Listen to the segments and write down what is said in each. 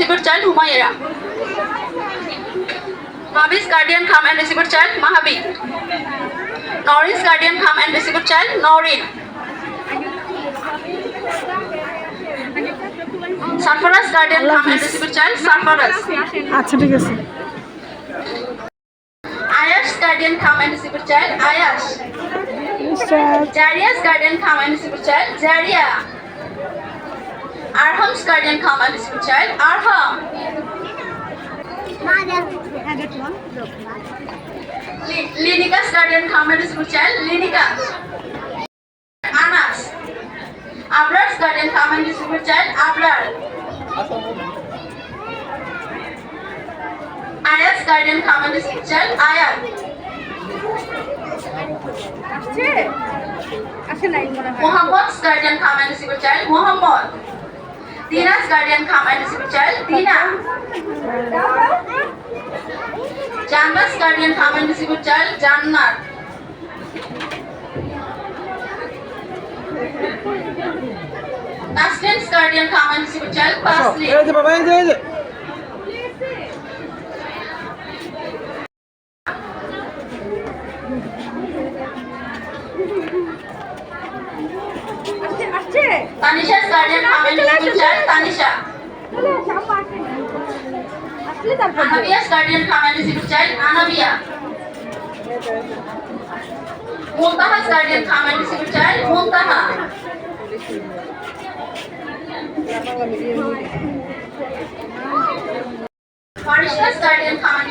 receiver child Humayra. Mahabi's guardian come and receiver child Mahabi. Norin's guardian come and receiver child Norin. Sarfaraz guardian come and receiver child Sarfaraz. আচ্ছা ঠিক আছে Ayash guardian come and receiver child Ayash. Jaria's guardian come and receiver child Jaria. Arham's guardian come and receiver child Arham. Li- Linika's guardian come and receiver child Linika. Anas. Abrar's guardian come and receiver child Abrar. Ayat's guardian come and receiver child Ayat. Muhammad's guardian come and receiver child Muhammad. Dina's guardian come and receive child. Dina. Janma's guardian come and receive child. Jannat. Taslin's guardian come and receive child. Taslin. Thank you. বাবা এই যে এই যে Tanisha's guardian come and receiver child Tanisha. Anabia's guardian come and receiver child Anabia. Muntaha's guardian come and receiver child Muntaha. Farishta's guardian come and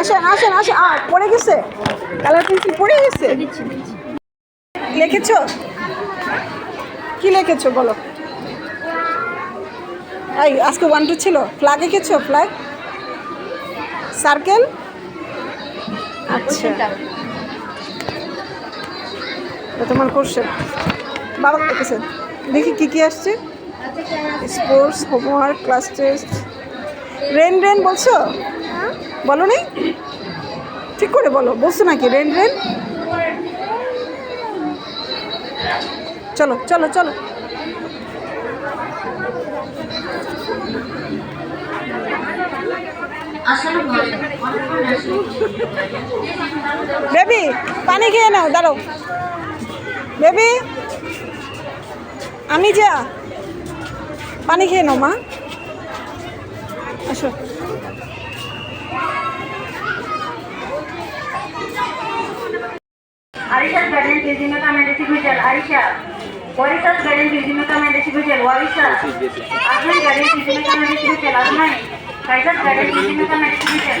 আসেন আসেন আসেন। আ পড়ে গেছে? কালার পেন্সিল পড়ে গেছে? লিখেছো? কি লিখেছো বলো? এই, আজকে ওয়ান টু ছিল। ফ্ল্যাগ এঁকেছো? ফ্ল্যাগ সার্কেল আচ্ছা। তোমার কোর্সে বাবা এঁকেছে দেখি কি কি আসছে? Sports homework class test rain rain বলছো? বলো নি ঠিক করে বলো, বলছো নাকি? রেন রেন চলো চলো চলো। বেবি পানি খেয়ে নাও দাঁড়ো বেবি আমি যা। পানি খেয়ে নাও মা আসো Arisha's guardian using a command individual, Arisha. Warisa's guardian using a command individual, Warisa. Asman's guardian using a command individual, Asman. Kaisa's guardian using a command individual,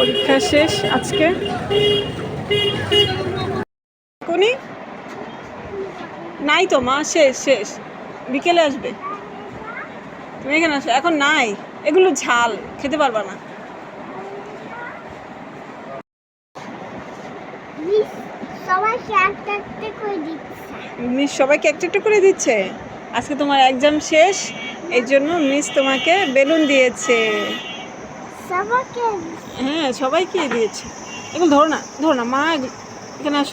পরীক্ষা শেষ আজকে। কোনি? নাই তো মা শেষ শেষ। বিকেলে আসবে। তুমি এখানে আসো এখন নাই। এগুলো ঝাল খেতে পারবা না। মিস সবাইকে একটা একটা করে দিচ্ছে। আজকে তোমার এক্সাম শেষ এই জন্য মিস তোমাকে বেলুন দিয়েছে। সবাইকে হ্যাঁ সবাই খেয়ে দিয়েছে। এখন ধরো না ধরো না, মা এখানে আস।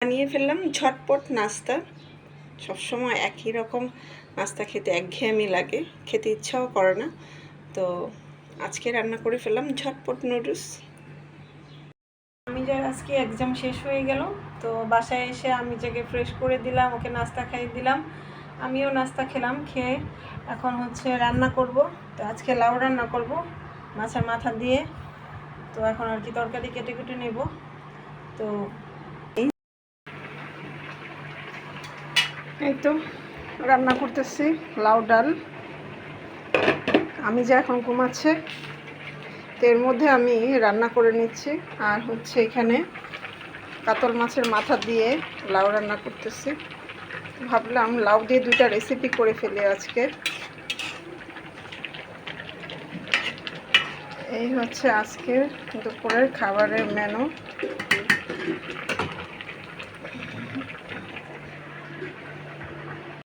বানিয়ে ফেললাম ঝটপট নাস্তা। সবসময় একই রকম নাস্তা খেতে একঘেয়েমি লাগে, খেতে ইচ্ছাও করে না। তো আজকে রান্না করে ফেললাম ঝটপট নুডলস। আমি যার আজকে এক্সাম শেষ হয়ে গেল, তো বাসায় এসে আমি যাকে ফ্রেশ করে দিলাম, ওকে নাস্তা খাইয়ে দিলাম, আমিও নাস্তা খেলাম, খেয়ে এখন হচ্ছে রান্না করব। তো আজকে লাউ রান্না করব, মাছের মাথা দিয়ে। তো এখন আর কি তরকারি কেটে কেটে নেব। তো এই এই তো রান্না করতেছি, লাউ ডাল। আমি যে এখন ঘুমাচ্ছে। তো এর মধ্যে আমি রান্না করে নিচ্ছি। আর হচ্ছে এখানে কাতল মাছের মাথা দিয়ে লাউ রান্না করতেছি। ভাবলাম লাউ দিয়ে দুইটা রেসিপি করে ফেলি আজকে। এই হচ্ছে আজকের দুপুরের খাবারের মেনু